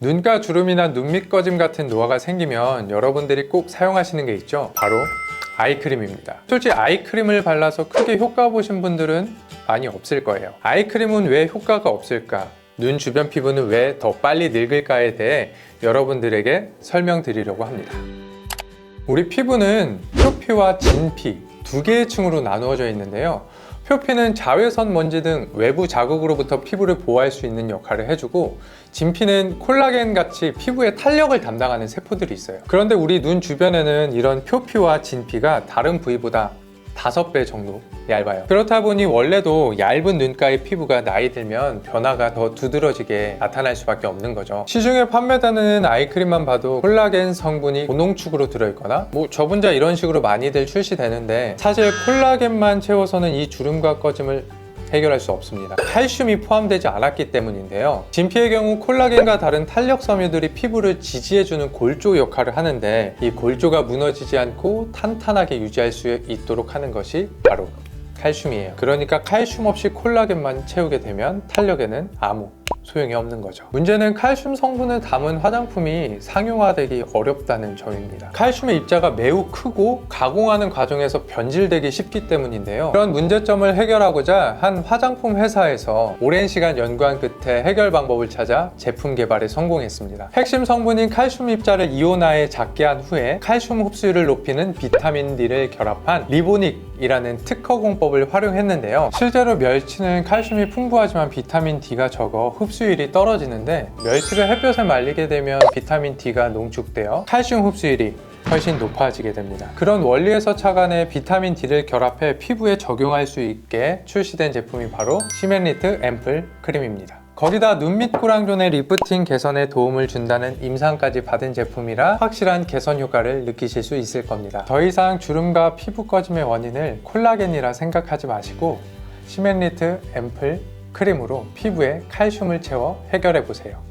눈가 주름이나 눈 밑 꺼짐 같은 노화가 생기면 여러분들이 꼭 사용하시는 게 있죠. 바로 아이크림입니다. 솔직히 아이크림을 발라서 크게 효과 보신 분들은 많이 없을 거예요. 아이크림은 왜 효과가 없을까? 눈 주변 피부는 왜 더 빨리 늙을까에 대해 여러분들에게 설명드리려고 합니다. 우리 피부는 표피와 진피 두 개의 층으로 나누어져 있는데요. 표피는 자외선 먼지 등 외부 자극으로부터 피부를 보호할 수 있는 역할을 해주고 진피는 콜라겐 같이 피부의 탄력을 담당하는 세포들이 있어요. 그런데 우리 눈 주변에는 이런 표피와 진피가 다른 부위보다 다섯 배 정도 얇아요. 그렇다 보니 원래도 얇은 눈가의 피부가 나이 들면 변화가 더 두드러지게 나타날 수밖에 없는 거죠. 시중에 판매되는 아이크림만 봐도 콜라겐 성분이 고농축으로 들어있거나 뭐 저분자 이런 식으로 많이들 출시되는데 사실 콜라겐만 채워서는 이 주름과 꺼짐을 해결할 수 없습니다. 칼슘이 포함되지 않았기 때문인데요. 진피의 경우 콜라겐과 다른 탄력 섬유들이 피부를 지지해주는 골조 역할을 하는데 이 골조가 무너지지 않고 탄탄하게 유지할 수 있도록 하는 것이 바로 칼슘이에요. 그러니까 칼슘 없이 콜라겐만 채우게 되면 탄력에는 아무 소용이 없는 거죠. 문제는 칼슘 성분을 담은 화장품이 상용화되기 어렵다는 점입니다. 칼슘의 입자가 매우 크고 가공하는 과정에서 변질되기 쉽기 때문인데요. 그런 문제점을 해결하고자 한 화장품 회사에서 오랜 시간 연구한 끝에 해결 방법을 찾아 제품 개발에 성공했습니다. 핵심 성분인 칼슘 입자를 이온화에 작게 한 후에 칼슘 흡수율을 높이는 비타민 D를 결합한 리보닉이라는 특허 공법을 활용했는데요. 실제로 멸치는 칼슘이 풍부하지만 비타민 D가 적어 흡 수율이 떨어지는데 멸치를 햇볕에 말리게 되면 비타민 D가 농축되어 칼슘 흡수율이 훨씬 높아지게 됩니다. 그런 원리에서 착안해 비타민 D를 결합해 피부에 적용할 수 있게 출시된 제품이 바로 시멘리트 앰플 크림입니다. 거기다 눈밑 꾸랑존의 리프팅 개선에 도움을 준다는 임상까지 받은 제품이라 확실한 개선 효과를 느끼실 수 있을 겁니다. 더 이상 주름과 피부 꺼짐의 원인을 콜라겐이라 생각하지 마시고 시멘리트 앰플 크림으로 피부에 칼슘을 채워 해결해 보세요.